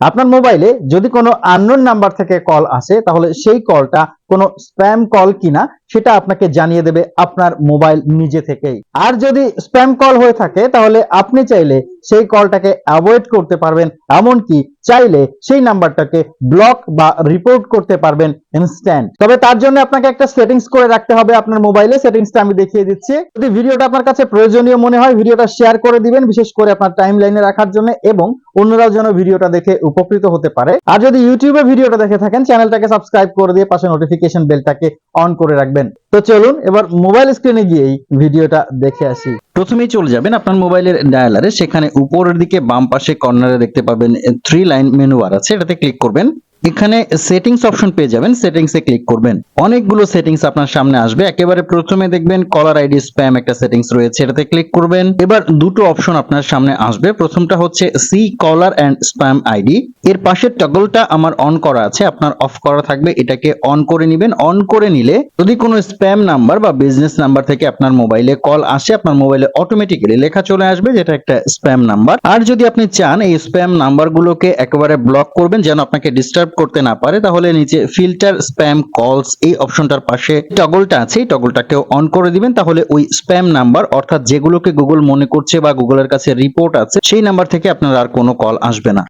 আপনার মোবাইলে যদি কোনো আননোন নাম্বার থেকে কল আসে তাহলে সেই কলটা কোনো স্প্যাম কল কিনা, সেটা আপনাকে জানিয়ে দেবে আপনার মোবাইল নিজে থেকেই। আর যদি স্প্যাম কল হয়ে থাকে, তাহলে আপনি চাইলে সেই কলটাকে অ্যাভয়েড করতে পারবেন, এমনকি চাইলে সেই নাম্বারটাকে ব্লক বা রিপোর্ট করতে পারবেন ইনস্ট্যান্ট তবে তার জন্য আপনাকে একটা সেটিংস করে রাখতে হবে আপনার মোবাইলে সেটিংসটা আমি দেখিয়ে দিচ্ছি। যদি ভিডিওটা আপনার কাছে প্রয়োজনীয় মনে হয়, ভিডিওটা শেয়ার করে দিবেন, বিশেষ করে আপনার টাইম লাইনে রাখার জন্য, এবং অন্যরাও যেন ভিডিওটা দেখে উপকৃত হতে পারে। আর যদি ইউটিউবে ভিডিওটা দেখে থাকেন চ্যানেলটাকে সাবস্ক্রাইব করে দিয়ে পাশে নোটিফিকেশন বেলটাকে অন করে রাখবেন। তো চলুন এবার মোবাইল স্ক্রিনে গিয়েই ভিডিওটা দেখে আসি। প্রথমেই চলে যাবেন আপনার মোবাইলের ডায়ালারে সেখানে উপরের দিকে বাম পাশে কর্নারে দেখতে পাবেন থ্রি লাইন মেনু বার আছে। এটাতে ক্লিক করবেন। এখানে সেটিংস অপশন পেয়ে যাবেন সেটিংস এ ক্লিক করবেন। অনেকগুলো সেটিংস আপনার সামনে আসবে। একেবারে প্রথমে দেখবেন কলার আইডি স্প্যাম একটা সেটিংস রয়েছে, এটাতে ক্লিক করবেন। এবার দুটো অপশন আপনার সামনে আসবে। প্রথমটা হচ্ছে see caller and spam ID এর পাশের টগলটা আমার অন করা আছে, আপনার অফ করা থাকবে, এটাকে অন করে নেবেন। অন করে নিলে যদি কোনো স্প্যাম নাম্বার বা বিজনেস নাম্বার থেকে আপনার মোবাইলে কল আসে, আপনার মোবাইলে অটোমেটিক্যালি লেখা চলে আসবে যেটা একটা স্প্যাম নাম্বার আর যদি আপনি চান, এই স্প্যাম নাম্বারগুলোকে একেবারে ব্লক করবেন, যেন আপনাকে ডিস্টার্ব করতে না পারে, তাহলে নিচে ফিল্টার স্প্যাম কলস এই অপশনটার পাশে টগলটা আছে, এই টগলটাকেও অন করে দিবেন, তাহলে ওই স্প্যাম নাম্বার অর্থাৎ যেগুলোকে গুগল মনে করছে বা গুগলের কাছে রিপোর্ট আছে, সেই নাম্বার থেকে আপনার আর কোনো কল আসবে না।